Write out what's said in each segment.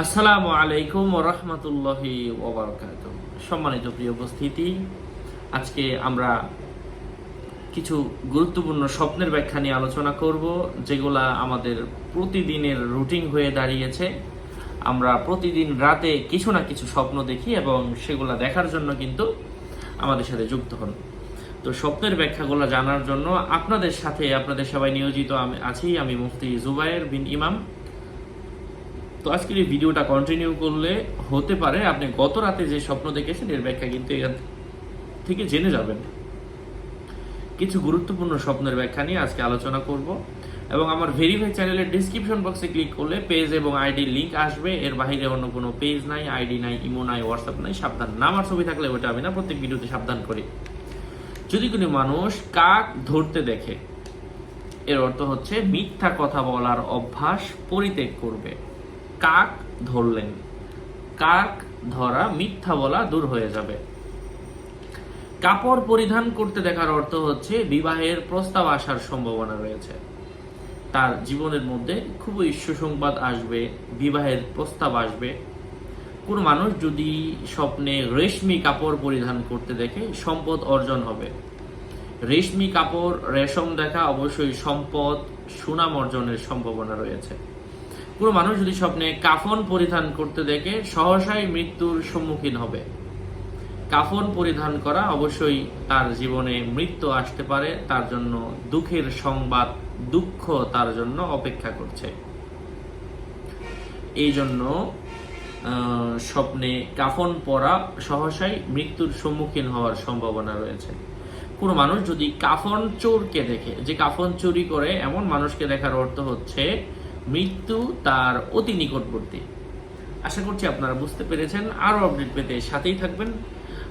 আসসালামু আলাইকুম রহমতুল্লাহি ওবরকাত সম্মানিত প্রিয় উপস্থিতি, আজকে আমরা কিছু গুরুত্বপূর্ণ স্বপ্নের ব্যাখ্যা নিয়ে আলোচনা করব, যেগুলা আমাদের প্রতিদিনের রুটিন হয়ে দাঁড়িয়েছে। আমরা প্রতিদিন রাতে কিছু না কিছু স্বপ্ন দেখি এবং সেগুলা দেখার জন্য কিন্তু আমাদের সাথে যুক্ত হন। তো স্বপ্নের ব্যাখ্যাগুলো জানার জন্য আপনাদের সাথে, আপনাদের সবাই নিয়োজিত আমি আছি, আমি মুফতি জুবায়ের বিন ইমাম। তো আজকের এই ভিডিওটা কন্টিনিউ করলে হতে পারে, আপনি গত রাতে যে স্বপ্ন দেখেছেন, এর ব্যাখ্যা কিন্তু এখান থেকে জেনে যাবেন। কিছু গুরুত্বপূর্ণ স্বপ্নের ব্যাখ্যা নিয়ে আজকে আলোচনা করব। এবং আমার ভেরিফাই চ্যানেলের ডিসক্রিপশন বক্সে ক্লিক করলে পেজ এবং আইডির লিংক আসবে। এর বাইরে অন্য কোনো পেজ নাই আইডি নাই ইমো নাই হোয়াটসঅ্যাপ নাই, সাবধান। নামার ছবি থাকলে ওটা আমি না, প্রত্যেক ভিডিওতে সাবধান করি। যদি কোনো মানুষ কাক ধরতে দেখে, এর অর্থ হচ্ছে মিথ্যা কথা বলার অভ্যাস পরিত্যাগ করবে। কাক ধরলেন। কাক ধরা মিথ্যা বলা দূর হয়ে যাবে। কাপড় পরিধান করতে দেখার অর্থ হচ্ছে বিবাহের প্রস্তাব আসার সম্ভাবনা রয়েছে। তার জীবনের মধ্যে খুবই সুসংবাদ আসবে, বিবাহের প্রস্তাব আসবে। কোন মানুষ যদি স্বপ্নে রেশমি কাপড় পরিধান করতে দেখে সম্পদ অর্জন হবে। রেশমি কাপড়, রেশম দেখা অবশ্যই সম্পদ, সুনাম অর্জনের সম্ভাবনা রয়েছে। কোনো মানুষ যদি স্বপ্নে কাফন পরিধান করতে দেখে সহসাই মৃত্যুর সম্মুখীন হবে। কাফন পরিধান করা অবশ্যই তার জীবনে মৃত্যু আসতে পারে, তার জন্য দুঃখের সংবাদ, দুঃখ তার জন্য অপেক্ষা করছে। এই জন্য স্বপ্নে কাফন পরা সহসাই মৃত্যুর সম্মুখীন হওয়ার সম্ভাবনা রয়েছে। কোনো মানুষ যদি কাফন চোরকে দেখে, যে কাফন চুরি করে, এমন মানুষকে দেখার অর্থ হচ্ছে মৃত্যু তার অতি নিকটবর্তী। আশা করছি আপনারা বুঝতে পেরেছেন। আরও আপডেট পেতে সাথেই থাকবেন।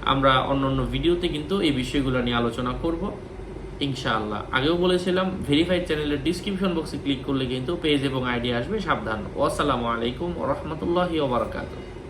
আমরা অন্য অন্য ভিডিওতে কিন্তু এই বিষয়গুলো নিয়ে আলোচনা করব। ইনশাআল্লাহ। আগেও বলেছিলাম ভেরিফাইড চ্যানেলের ডিসক্রিপশন বক্সে ক্লিক করলে কিন্তু পেজ এবং আইডিয়া আসবে। সাবধান। আসসালামু আলাইকুম রহমতুল্লাহি ওবরাকাতুহ